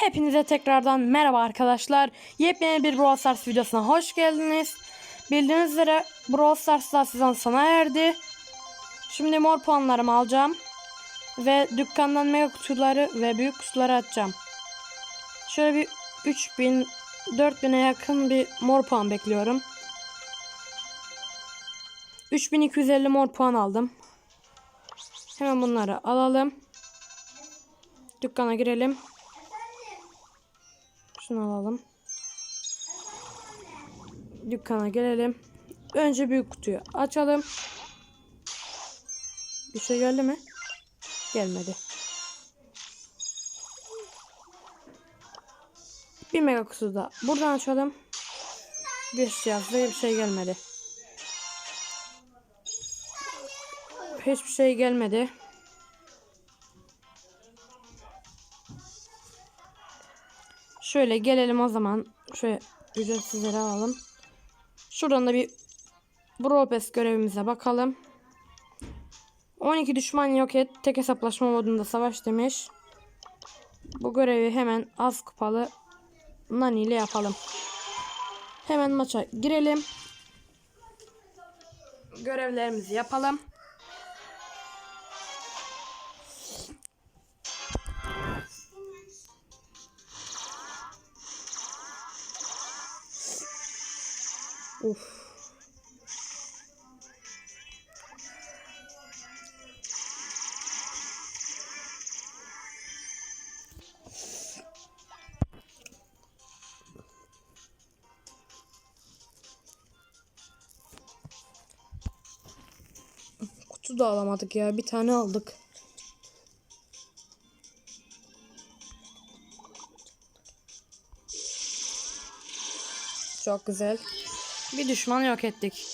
Hepinize tekrardan merhaba arkadaşlar. Yepyeni bir Brawl Stars videosuna hoş geldiniz. Bildiğiniz üzere Brawl Stars'ta sezon sona erdi. Şimdi mor puanlarımı alacağım. Ve dükkandan mega kutuları ve büyük kutuları açacağım. Şöyle bir 3000 4000'e yakın bir mor puan bekliyorum. 3250 mor puan aldım. Hemen bunları alalım. Dükkana girelim. Şunu alalım. Dükkana gelelim. Önce büyük kutuyu açalım. Bir şey geldi mi? Gelmedi. Bir mega kutu da buradan açalım. Bir şey yazdı bir şey gelmedi. Hiçbir şey gelmedi. Şöyle gelelim o zaman. Şöyle ücretsizleri alalım. Şuradan da bir Bropes görevimize bakalım. 12 düşman yok et. Tek hesaplaşma modunda savaş demiş. Bu görevi hemen az kupalı Nani ile yapalım. Hemen maça girelim. Görevlerimizi yapalım. Uf. Kutu da alamadık ya. Bir tane aldık. Çok güzel. Bir düşman yok ettik.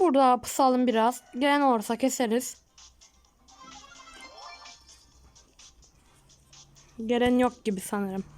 Burada pısalım biraz. Gelen olursa keseriz. Gelen yok gibi sanırım.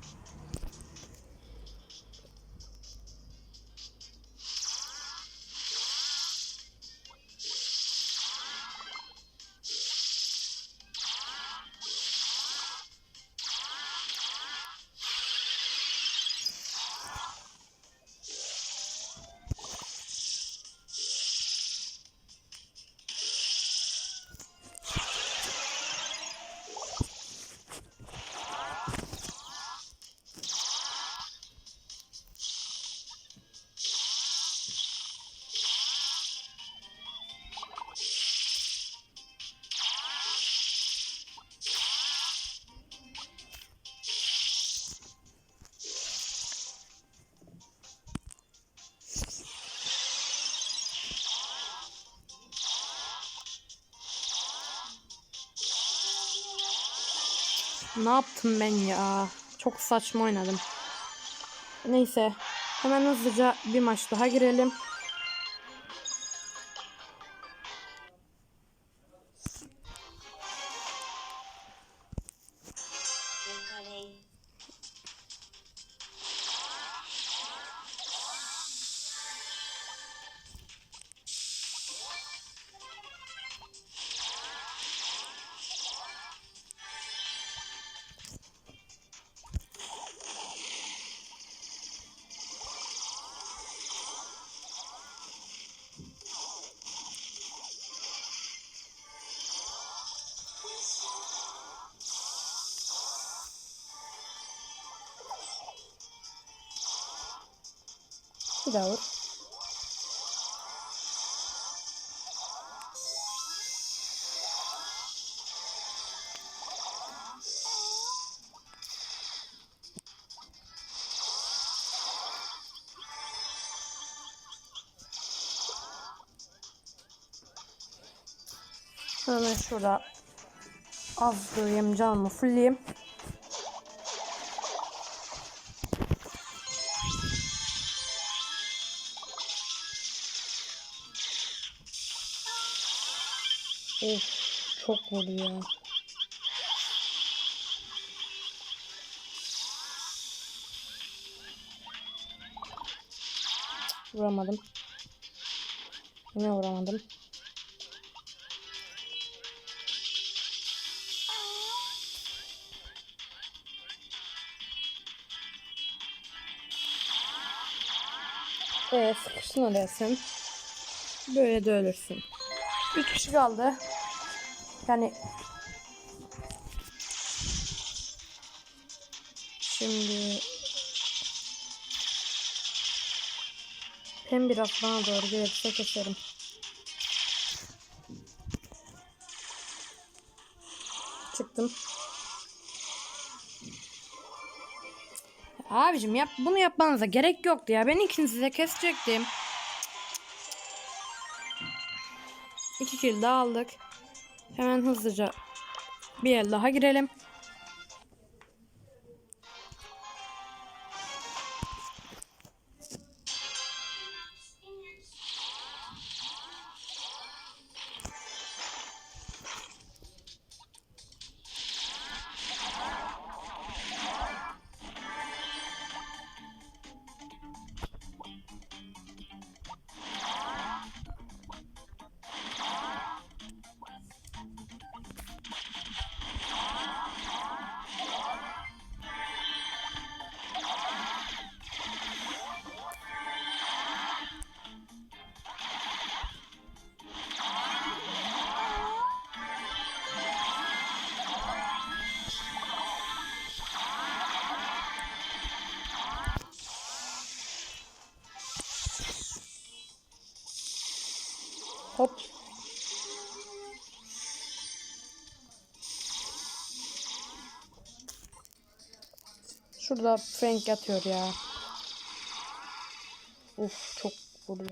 Ne yaptım ben ya? Çok saçma oynadım. Neyse. Hemen hızlıca bir maç daha girelim. Bir daha vur. Hemen şurada az koyayım canımı fulleyeyim. Of çok vurdu ya. Vuramadım. Yine vuramadım. Evet sıkıştın oraya sen. Böyle de ölürsün. Üç kişi kaldı. Yani Şimdi hem biraz bana doğru gelirse keserim. Çıktım. Abicim yap bunu yapmanıza gerek yoktu ya. Ben ikinizi de kesecektim. İki kill daha aldık. Hemen hızlıca bir el daha girelim. Hop. Şurada Frank yatıyor ya. Uf çok vurdu.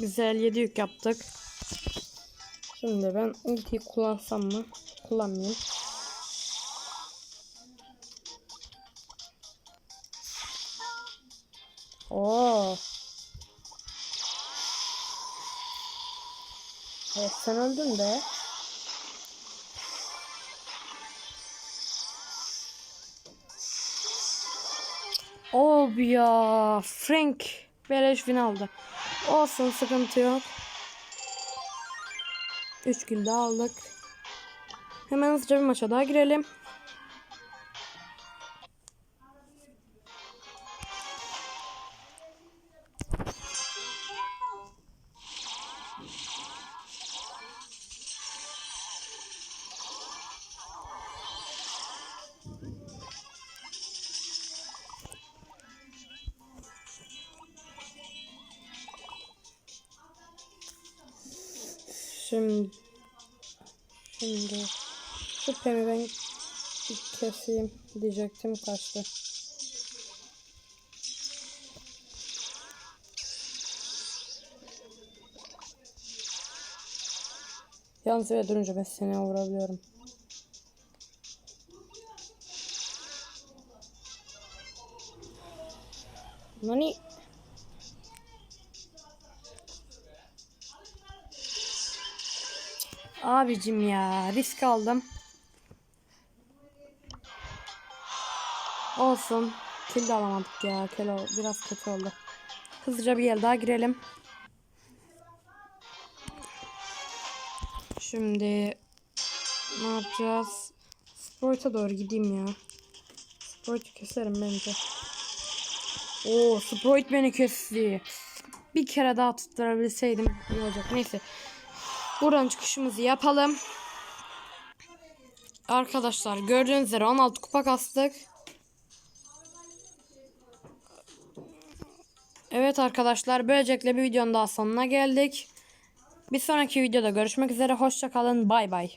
Güzel 7 yük yaptık. Şimdi ben ultiyi kullansam mı? Kullanmayayım. Oo. Evet sen öldün de. Abi ya Frank beleş win aldı. Olsun sıkıntı yok. 3 kill daha aldık. Hemen hızlıca bir maça daha girelim. Şimdi Şimdi şu bir keseyim diyecektim kaçtı. Yalnız öyle durunca ben seni vurabiliyorum. Nani? Abicim ya risk aldım. Olsun. Kill de alamadık ya. Kelo biraz kötü oldu. Hızlıca bir el daha girelim. Şimdi ne yapacağız? Sprite'a doğru gideyim ya. Sprite'ı keserim bence. Oo, Sprite beni kesti. Bir kere daha tutturabilseydim iyi olacak. Neyse. Buradan çıkışımızı yapalım. Arkadaşlar gördüğünüz üzere 16 kupa kastık. Evet arkadaşlar böylelikle bir videonun daha sonuna geldik. Bir sonraki videoda görüşmek üzere. Hoşçakalın. Bay bay.